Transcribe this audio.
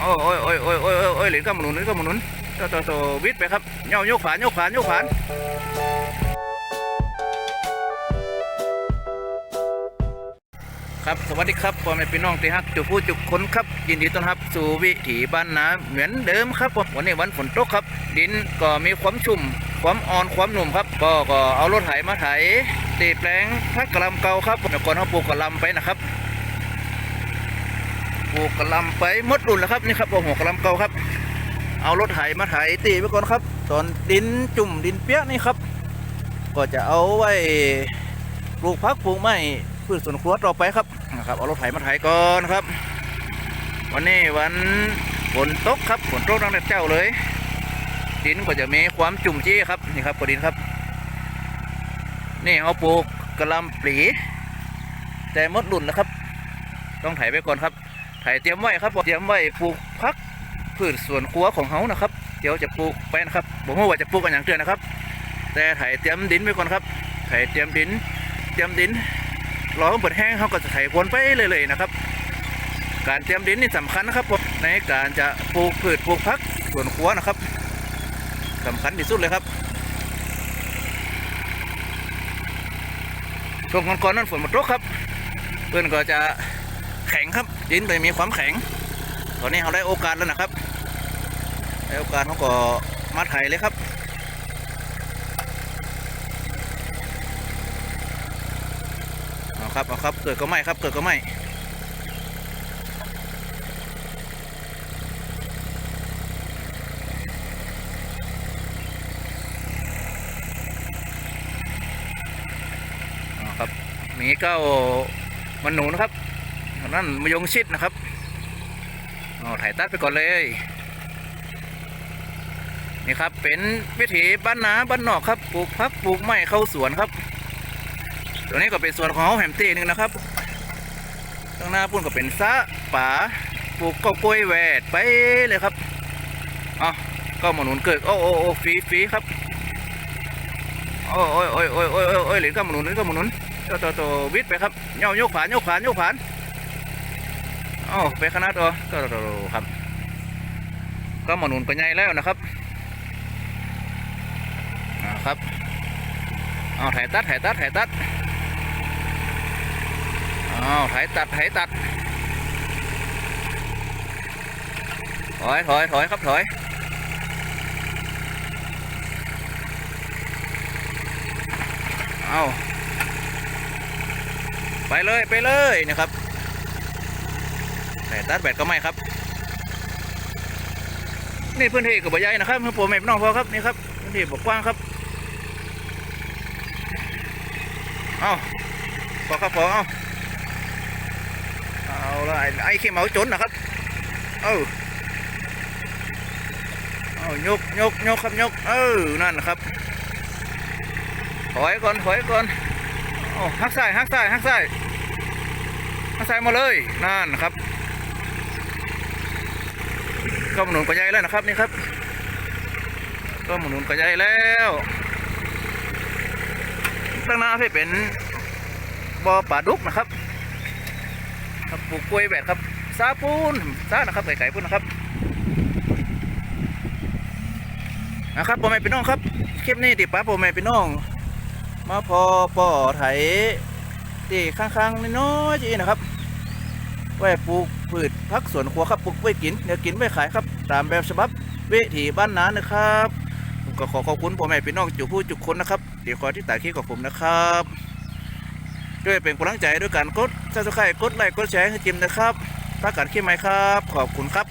โอ้ยโอ้ยโอ้ยโอ้ยโอ้ยโอ้ยเหรียญก็หมุนเหรียญก็มุนต่อต่อต่อวิทย์ไปครับโยกโยกขวาโยกขวาโยกขวาครับสวัสดีครับพ่อแม่พี่น้องที่ฮักจุกผู้จุกคนครับ ยินดีต้อนรับสู่วิถีบ้านนาเหมือนเดิมครับผมวันนี้วันฝนตกครับ ดินก็มีความชุ่มความอ่อนความหนุ่มครับ ก็ก็เอารถไถมาไถตีแปลงพักกระลำเก่าครับเมื่อก่อนเขาปลูกกระลำไปนะครับ ปลูกกระลำไปมดรุ่นแล้วครับนี่ครับโอ้โหกระลำเก่าครับ เอารถไถมาไถตีไปก่อนครับ ตอนดินจุ่มดินเปียกนี่ครับ ก็จะเอาไว้ปลูกพักปลูกไม้พืชสวนครัวต่อไปครับนะครับ เอารถไถมาไถก่อนครับ วันนี้วันฝนตกครับฝนตกตั้งแต่เจ้าเลย ดินก็จะมีความจุ่มจี้ครับนี่ครับกดินครับ นี่เอาปลูกกระลำปลีแต่มดรุ่นแล้วครับ ต้องไถไปก่อนครับ ไถเตรียมไว้ครับเตรียมไว้ปลูกพักพืชสวนครัวของเฮานะครับ เดี๋ยวจะปลูกไปนะครับผมว่าจะปลูกกันอย่างเตือนนะครับ แต่ไถเตรียมดินไว้ก่อนครับไถเตรียมดิน เตรียมดินรอให้เปิดแห้งเขาก็จะไถวนไปเลยๆนะครับ การเตรียมดินนี่สำคัญนะครับผมในการจะปลูกพืชปลูกพักสวนครัวนะครับสำคัญที่สุดเลยครับช่วงก่อนๆนั้นฝนมาตกครับ เพื่อนก็จะ แข็งครับดินเลยมีความแข็ง ตอนนี้เขาได้โอกาสแล้วนะครับได้โอกาสเขาก็มาไถเลยครับเอาครับเอาครับเกิดก็ไม่ครับเกิดก็ไม่เอาครับมีเก้ามันหนูนะครับ นั่นมยงชิดนะครับเอาถ่ายตัดไปก่อนเลย นี่ครับเป็นวิถีบ้านนาบ้านนอกครับปลูกพักปลูกไม้เข้าสวนครับตัวนี้ก็เป็นสวนของเฮาแหมตีหนึงนะครับข้างหน้าพุ่นก็เป็นซะป่าปลูกก็กล้วยแหวดไปเลยครับอ๋อก็หมนุนเกิดโอ้โอ้โอ้ฟีฟีครับโอ้ยโอ้ยโอ้ยโอ้ยโอ้ยเหรียญก็หมุนเหรียญก็หมุนตัวตัวตัววิทย์ไปครับโยกโยกขวาโยกขวาโยกขวาโอ้ไปขนาดตัวตัวตัวตัวครับ ก็หมุนไปใหญ่แล้วนะครับอ่าครับเอาถ่ายตัดถ่ายตัดถ่ายตัดเอาถ่ายตัดถ่ายตัดถอยถอยถอยครับถอยเอาไปเลยไปเลยนะครับ แต่ตัดแบตก็ไม่ครับ นี่พื้นที่กับใหญ่นะครับพ่อแม่พี่น้องพอครับนี่ครับพื้นที่บกกว้างครับเอาพอครับพอเอาเอาละไอ้ไอ้ขี้เมาจนนะครับเออเอายกยกยกครับยกเออนั่นนะครับถอยก่อนถอยก่อนโอ้หักซ้ายหักซ้ายหักซ้ายหักซ้ายมาเลยนั่นนะครับ ก็หมุนกระยายแล้วนะครับนี่ครับ ก็หมุนกระยายแล้วตั้งหน้าให้เป็นบ่อป่าดุกนะครับครับปลูกกล้วยแบบครับซาปูนซานะครับไก่ไก่ปูนนะครับนะครับพ่อแม่พี่น้องครับคลิปนี้ติดป้าพ่อแม่พี่น้อง มาพอปอไถที่ข้างๆน้อยๆจีนะครับ ไว้ปลูกพืชพักสวนครัวครับปลูกไว้กินเดี๋ยวกินไว้ขายครับ ตามแบบฉบับวิถีบ้านนานะครับผมก็ขอขอบคุณพ่อแม่พี่น้องจุผู้จุคนนะครับเดี๋ยวขอที่ตาคีกับผมนะครับด้วยเป็นกำลังใจด้วยการกดซับสไครต์กดไลค์กดแชร์ให้จิมนะครับตักการขี้ไหมครับ ขอบคุณครับ